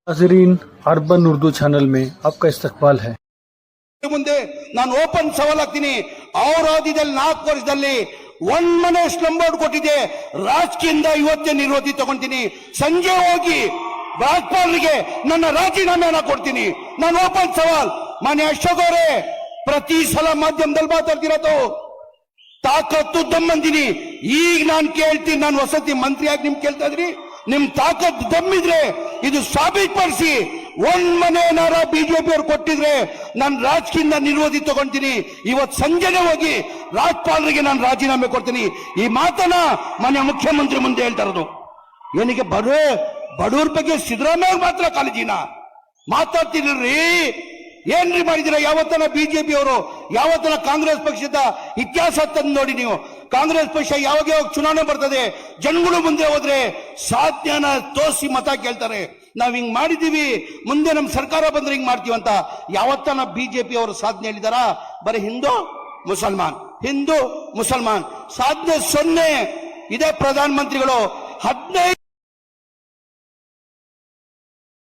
नाजरीन urban Urdu channel में आपका इस्तकबाल है ಮುಂದೆ ನಾನು ಓಪನ್ ಸವಾಲಾಗ್ತೀನಿ ಅವ್ರ ಅವಧಿದಲ್ಲಿ ನಾಲ್ಕು ವರ್ಷದಲ್ಲಿ ಒಂದ್ ಮನೆ ಸ್ಲಮ್ ಬೋರ್ಡ್ ಕೊಟ್ಟಿದೆ ರಾಜಕೀಯದಿಂದ ಇವತ್ತೇ ನಿರ್ವಹಿ ತಗೊಂತೀನಿ ಸಂಜೆ ಹೋಗಿ ರಾಜ್ಪಾಲರಿಗೆ ನನ್ನ ರಾಜೀನಾಮೆಯನ್ನ ಕೊಡ್ತೀನಿ ನಾನು ಓಪನ್ ಸವಾಲ್ ಮಾನ್ಯ ಅಶೋಕ್ ಅವರೇ ಪ್ರತಿ ಸಲ ಮಾಧ್ಯಮದಲ್ಲಿ ಮಾತಾಡ್ತಿರೋದು ತಾಕತ್ತು ದಮ್ಮಂದಿನಿ ಈಗ ನಾನು ಕೇಳ್ತೀನಿ ನಾನು ವಸತಿ ಮಂತ್ರಿಯಾಗಿ ನಿಮ್ ಕೇಳ್ತಾ ಇದ್ರಿ ನಿಮ್ ತಾಕತ್ತು ದಮ್ಮಿದ್ರೆ ಇದು ಸಾಬೀತುಪಡಿಸಿ ಒಂದ್ ಬಿಜೆಪಿ ಅವ್ರು ಕೊಟ್ಟಿದ್ರೆ ನಾನು ರಾಜಕೀಯದಿಂದ ನಿರೋಧಿ ತಗೊಂತೀನಿ. ಇವತ್ ಸಂಜೆನೆ ಹೋಗಿ ರಾಜ್ಪಾಲರಿಗೆ ನಾನು ರಾಜೀನಾಮೆ ಕೊಡ್ತೀನಿ. ಈ ಮಾತನ್ನ ಮನೆ ಮುಖ್ಯಮಂತ್ರಿ ಮುಂದೆ ಹೇಳ್ತಾ ಇರೋದು. ಏನಿಗೆ ಬಡ ಬಡವ್ರ ಬಗ್ಗೆ ಸಿದ್ದರಾಮಯ್ಯ ಮಾತ್ರ ಕಾಳಜಿನ ಮಾತಾಡ್ತಿರ್ರಿ. ಏನ್ರಿ ಮಾಡಿದಿರ? ಯಾವತ್ತನ ಬಿಜೆಪಿ ಅವರು ಯಾವತ್ತನ ಕಾಂಗ್ರೆಸ್ ಪಕ್ಷದ ಇತಿಹಾಸ ತಂದು ನೋಡಿ ನೀವು. ಕಾಂಗ್ರೆಸ್ ಪಕ್ಷ ಯಾವಾಗ ಯಾವಾಗ ಚುನಾವಣೆ ಬರ್ತದೆ, ಜನಗಳು ಮುಂದೆ ಹೋದ್ರೆ ಸಾಧ್ಯನ ತೋರಿಸಿ ಮತ ಕೇಳ್ತಾರೆ. ನಾವ್ ಹಿಂಗ್ ಮಾಡಿದೀವಿ, ಮುಂದೆ ನಮ್ ಸರ್ಕಾರ ಬಂದ್ರೆ ಹಿಂಗ್ ಮಾಡ್ತೀವಿ ಅಂತ ಯಾವತ್ತನ ಬಿಜೆಪಿ ಅವರು ಸಾಧನೆ ಹೇಳಿದಾರ? ಬರೀ ಹಿಂದೂ, ಮುಸಲ್ಮಾನ್. ಹಿಂದೂ, ಮುಸಲ್ಮಾನ್. ಸಾಧನೆ ಸೊನ್ನೆ ಇದೇ ಪ್ರಧಾನ ಮಂತ್ರಿಗಳು ಹದಿನೈದು